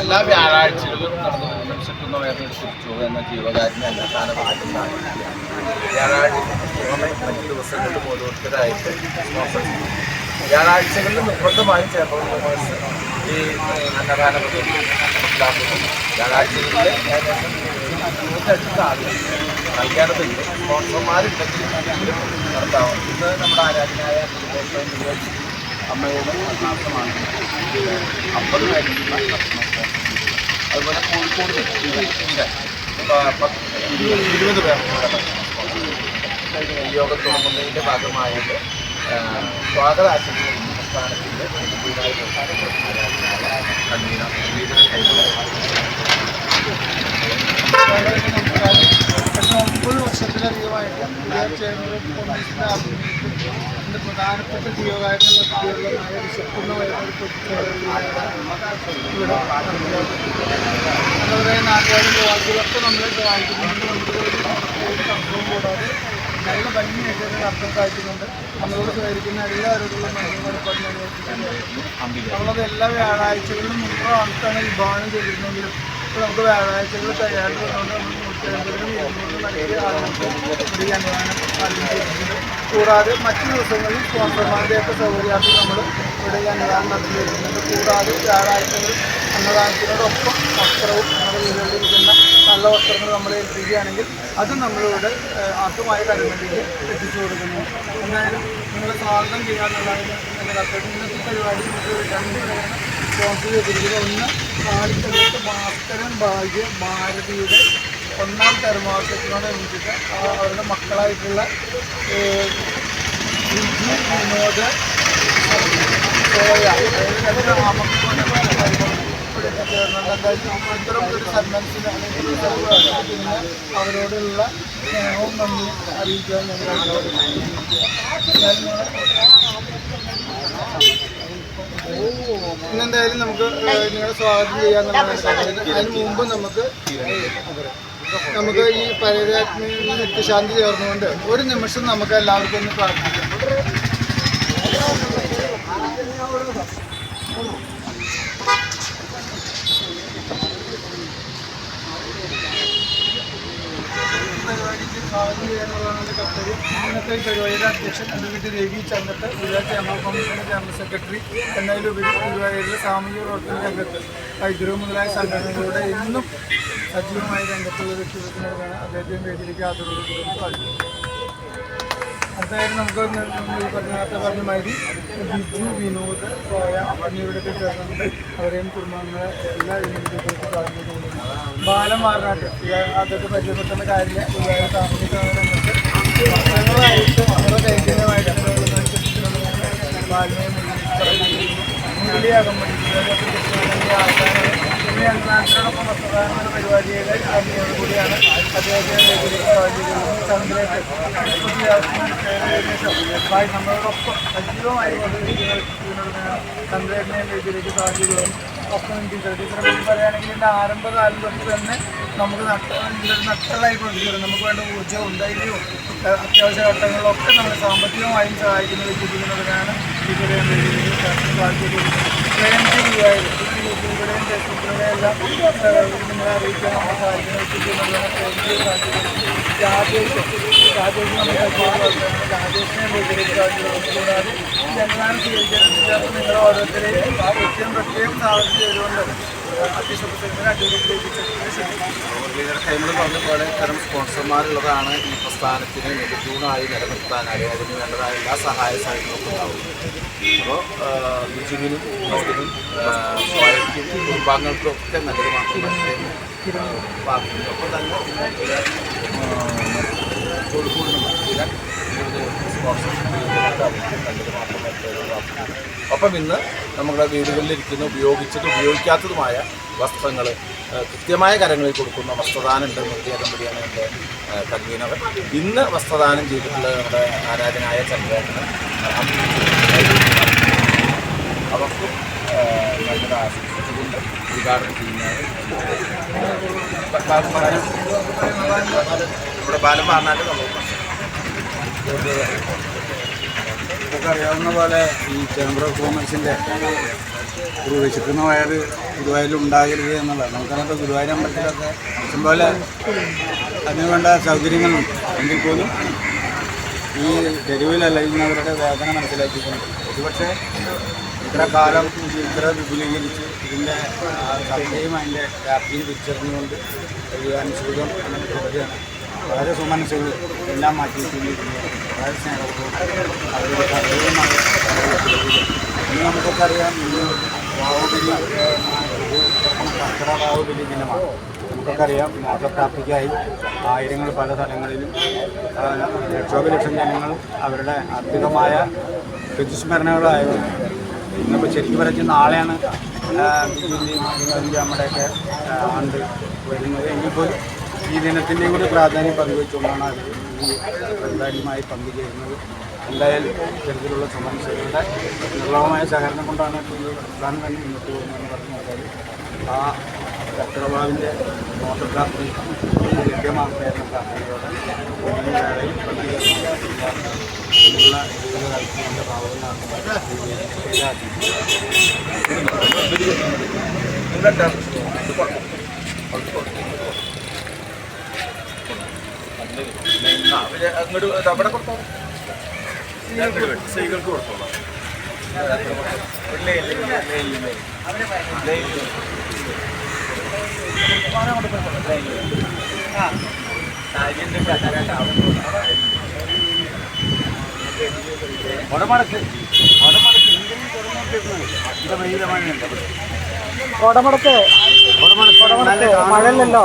എല്ലാ വ്യാഴാഴ്ചകളിലും നടന്നു വരുന്ന വിശക്കുന്ന വയറിനെടുത്തു എന്ന ജീവകാരുണ്യ അന്നദാന പദ്ധതിയാണ് വ്യാഴാഴ്ച മറ്റ് ദിവസങ്ങളിലും ഓരോരുത്തരായിട്ട് വ്യാഴാഴ്ചകളിൽ നിർബന്ധമായും ചേർന്ന കൊമേഴ്സ് ഈ അന്നദാന നടപ്പിലാക്കുന്നു. വ്യാഴാഴ്ചകളിൽ ഏകദേശം നൂറ്റടുത്ത ആളുകൾ നൽകേണ്ടതുണ്ട്. സ്പോൺസർമാരുണ്ടെങ്കിൽ നടത്താവും ഇന്ന് നമ്മുടെ ആരാധനായ അമ്മയുടെ പ്രാർത്ഥനമാണ് അമ്പത് പേരുള്ള ഭക്ഷണം അതുപോലെ കോഴിക്കോട് ഇരുപത് പേർക്കുള്ള ഈ യോഗം തുടങ്ങുന്നതിന്റെ ഭാഗമായിട്ട് സ്വാഗത ആശംസ സംസ്ഥാനത്തിന്റെ ഒമ്പത് വർഷത്തിലധികമായിട്ട് ഇതിന്റെ പ്രധാനപ്പെട്ട ജീവകാരുണ്യ പദ്ധതികളുമായ വിശക്കുന്ന ഇവിടെ അതുപോലെ നാട്ടുകാരും പ്രവാസികളൊക്കെ നമ്മളെ സഹായിക്കുന്നുണ്ട് നമുക്ക് ഒരു സംഭവം കൂടാതെ നല്ല ഭംഗിയായിട്ട് നടത്താൻ സാധിക്കുന്നുണ്ട് നമ്മളോട് സഹകരിക്കുന്ന എല്ലാവരോടുള്ള നന്ദി നമ്മളത് എല്ലാ വ്യാഴാഴ്ചകളിലും മുമ്പ് ആൾക്കാണ് വിഭാവനം ചെയ്തിരുന്നെങ്കിലും ഇപ്പോൾ നമുക്ക് വ്യാഴാഴ്ചകൾ തയ്യാറെടുത്തുകൊണ്ട് നമ്മൾ നൂറ്റി അൻപതിനും ഇരുന്നൂറിനും നൽകിയ ആളുകൾക്ക് ഫ്രീ അനുവാദം നൽകി ചെയ്തിട്ടുണ്ട് കൂടാതെ മറ്റു ദിവസങ്ങളിൽ സ്പോൺസർമാരുടെയൊക്കെ സൗകര്യാർത്ഥം നമ്മൾ ഇവിടെ ഈ അന്നദാനം നടത്തി വരുന്നുണ്ട് കൂടാതെ വ്യാഴാഴ്ചകളിൽ അന്നദാനത്തിനോടൊപ്പം വസ്ത്രവും നമ്മുടെ വീടുകളിലിരിക്കുന്ന നല്ല വസ്ത്രങ്ങൾ നമ്മൾ ഏൽപ്പിക്കുകയാണെങ്കിൽ അത് നമ്മളിവിടെ ആർക്കുമായ കരുതലിലേക്ക് എത്തിച്ചു കൊടുക്കുന്നു. എന്തായാലും നിങ്ങളെ സ്വാഗതം ചെയ്യാനുള്ളതാണ് എന്റെ ഇന്നത്തെ പരിപാടി രണ്ട് പേരാണ് സ്പോൺസർ ചെയ്തിരിക്കുന്നത് ഒന്ന് ആദ്യത്തെ ഭാസ്കരൻ ഭാഗ്യ ഭാരതിയുടെ ഒന്നാം ആ അവരുടെ മക്കളായിട്ടുള്ള വിജി വിനോദ് അവരോടുള്ള സ്നേഹവും നന്ദി അറിയിക്കാൻ ഞങ്ങൾ ഇന്നെന്തായാലും നമുക്ക് നിങ്ങളെ സ്വാഗതം ചെയ്യാന്നുള്ളതാണ്. അതിന് മുമ്പ് നമുക്ക് നമുക്ക് ഈ പരേതാത്മയിൽ നിത്യശാന്തി ചേർന്നുകൊണ്ട് ഒരു നിമിഷം നമുക്ക് എല്ലാവർക്കും ഒന്ന് പ്രാർത്ഥിക്കാം. പരിപാടിക്ക് സ്വാഗതം ചെയ്യാനുള്ളതാണ് എന്റെ കർത്തവ്യം. ഇന്നത്തെ പരിപാടിയുടെ അധ്യക്ഷൻ അഡ്വക്കേറ്റ് രവി ചന്ദ്രട്ട് ഗുജറാത്ത് ചേംബർ കമ്മീഷന്റെ ജനറൽ സെക്രട്ടറി എന്നതിലുപരി ഗുരുവായൂരിലെ സാമൂഹിക പ്രവർത്തന രംഗത്ത് വൈദ്യുതി മുതലായ സംഘടനകളുടെ ഇന്നും സജീവമായി രംഗത്തുള്ള വ്യക്തിത്വത്തിനോടാണ് അദ്ദേഹത്തെ വേദിയിലേക്ക് ആദരവ് സാധിക്കും അടുത്തായിട്ട് നമുക്ക് പറഞ്ഞ നേരത്തെ പറഞ്ഞ മാതിരി ബിജു വിനോദ് സോയ എന്നിവരുടെയൊക്കെ ചേർന്നുണ്ട് അവരെയും കുടുംബാംഗങ്ങളെ എല്ലാ ഇതിലേക്ക് സാധിക്കുന്നുണ്ട് ബാലം മാറിനാട്ട് അതൊക്കെ പരിചയപ്പെടുത്തേണ്ട കാര്യങ്ങൾ സാമൂഹിക രംഗത്ത് വർഷങ്ങളായിട്ട് ഭായി നമ്മളോടൊപ്പം സജീവമായി ചന്ദ്രേറ്റിനെ വേദിയിലേക്ക് സാധിക്കുകയും ഒപ്പം ടീച്ചർ ടീച്ചറെ പറ്റി പറയുകയാണെങ്കിൽ എന്റെ ആരംഭകാലം തൊട്ട് തന്നെ നമുക്ക് നട്ട ഇതിലൊരു നട്ടലായി കൊണ്ടുവരും നമുക്ക് വേണ്ട ഊർജവും ധൈര്യവും അത്യാവശ്യ ഘട്ടങ്ങളിലൊക്കെ നമ്മളെ സാമ്പത്തികമായും സഹായിക്കുന്ന വ്യക്തിത്വത്തിനോടാണ് ടീച്ചറെ വേദിയിലേക്ക് സാധിക്കുന്നത് പ്രേംജിയായാലും യൂട്യൂബിലൂടെയും ഫേസ്ബുക്കിലൂടെയും എല്ലാം ഏഹ് നിങ്ങളെ അറിയിക്കാൻ നമ്മളെ സഹായിക്കുന്ന വ്യക്തിത്വം പ്രേംജി സാധിക്കുന്നത് രാജേഷ് രാജേഷ് നമ്മുടെ സജീവമാണ് രാജേഷിനെ വിളിച്ചിട്ട് കൂടാതെ ജനനാണ് സ്വീകരിക്കാൻ നിങ്ങൾ ഓരോരുത്തരെയും ഏറ്റവും പ്രത്യേകം സ്വാഗതം പോലെ സ്പോൺസർമാരുള്ളതാണ് ഈ പ്രസ്ഥാനത്തിന് നെഗറ്റീവായി നിലനിർത്താനായി അതിന് വേണ്ടതായ എല്ലാ സഹായ സഹകരണവും ഉണ്ടാവും. അപ്പോൾ ബിജുവിനും കുടുംബാംഗങ്ങൾക്കും ഒക്കെ നല്ലത് മാത്രമേ പ്രാർത്ഥിക്കുന്നു ഒപ്പം തന്നെ സ്പോൺസർഷിപ്പ് ഒപ്പം ഇന്ന് നമ്മുടെ വീടുകളിലിരിക്കുന്ന ഉപയോഗിച്ചതും ഉപയോഗിക്കാത്തതുമായ വസ്ത്രങ്ങൾ കൃത്യമായ കരങ്ങളിൽ കൊടുക്കുന്ന വസ്ത്രദാനം ഉണ്ട് നൃത്യ കമ്പനിയാണ് എന്റെ കൺവീനർ. ഇന്ന് വസ്ത്രദാനം ചെയ്തിട്ടുള്ള നമ്മുടെ ആരാധനായ ചന്ദ്രേട്ടന് അവർക്കും നല്ലത് ആശംസിച്ചുകൊണ്ട് ഉദ്ഘാടനം ചെയ്യുന്നതാണ്. ഇവിടെ ബാലം പറഞ്ഞാൽ നമ്മൾ നമുക്ക് അറിയാവുന്ന പോലെ ഈ ചേംബർ ഓഫ് കോമേഴ്സിന്റെ ഒരു വിശക്കുന്ന വയറ് ഗുരുവായൂരിൽ ഉണ്ടാകരുത് എന്നുള്ളതാണ്. നമുക്കറിയാം ഗുരുവായൂർ അമ്പലത്തിലൊക്കെ ഇഷ്ടംപോലെ അതിന് വേണ്ട സൗകര്യങ്ങളുണ്ട് എങ്കിൽ പോലും ഈ തെരുവിൽ അലയുന്നവരുടെ വേദന മനസ്സിലാക്കിയിട്ടുണ്ട് ഒരുപക്ഷെ ഇത്ര കാലം ഇത് ഇത്ര വിപുലീകരിച്ച് ഇതിന്റെ സത്യയും അതിന്റെ വ്യാപ്തിയും തിരിച്ചറിഞ്ഞുകൊണ്ട് ദൈവാനുസൃതം എന്ന പദ്ധതിയാണ് വളരെ സുമനസ്സുകൾ എല്ലാം മാറ്റിയിട്ടുണ്ട് വളരെ ഇന്ന് കർക്കിടക വാവുബലി ദിനമാണ്. നമുക്കറിയാം മോക്ഷപ്രാപ്തിക്കായി ആയിരങ്ങൾ പല സ്ഥലങ്ങളിലും ലക്ഷോപലക്ഷം ജനങ്ങൾ അവരുടെ അർപ്പിതമായ ഋതുസ്മരണകളായിരുന്നു ഇന്നിപ്പോൾ ശരിക്കും പറഞ്ഞ നാളെയാണ് നമ്മുടെയൊക്കെ ആണ്ട് വരുന്നത്. എങ്കിൽ പോലും ഈ ദിനത്തിന്റെയും കൂടി പ്രാധാന്യം പങ്കുവെച്ചുകൊണ്ടാണ് അത് ഈ പരിപാടിയുമായി പങ്കുചേരുന്നത്. എന്തായാലും ഇത്തരത്തിലുള്ള സമസ്യകളുടെ നിർഭവമായ സഹകരണം കൊണ്ടാണ് പ്രധാനം തന്നെ മുന്നോട്ട് പോകുന്നതെന്ന് പറഞ്ഞു കഴിഞ്ഞാൽ ആ കർക്കിടവാവിന്റെ മോട്ടപ്രാപ്തി ലഭ്യമാക്കുന്ന പ്രാർത്ഥനയോടെ പങ്കുചേർന്നുള്ള ജീവിതകാലത്തിന്റെ ആ, പിന്നെ അങ്ങോട്ട് അവിടെ കൊടുത്തോളാം സ്ത്രീകൾക്ക് കൊടുത്തോളാം ഉടമടക്ക് ഉടമടക്ക് എന്തെങ്കിലും മഴയല്ലല്ലോ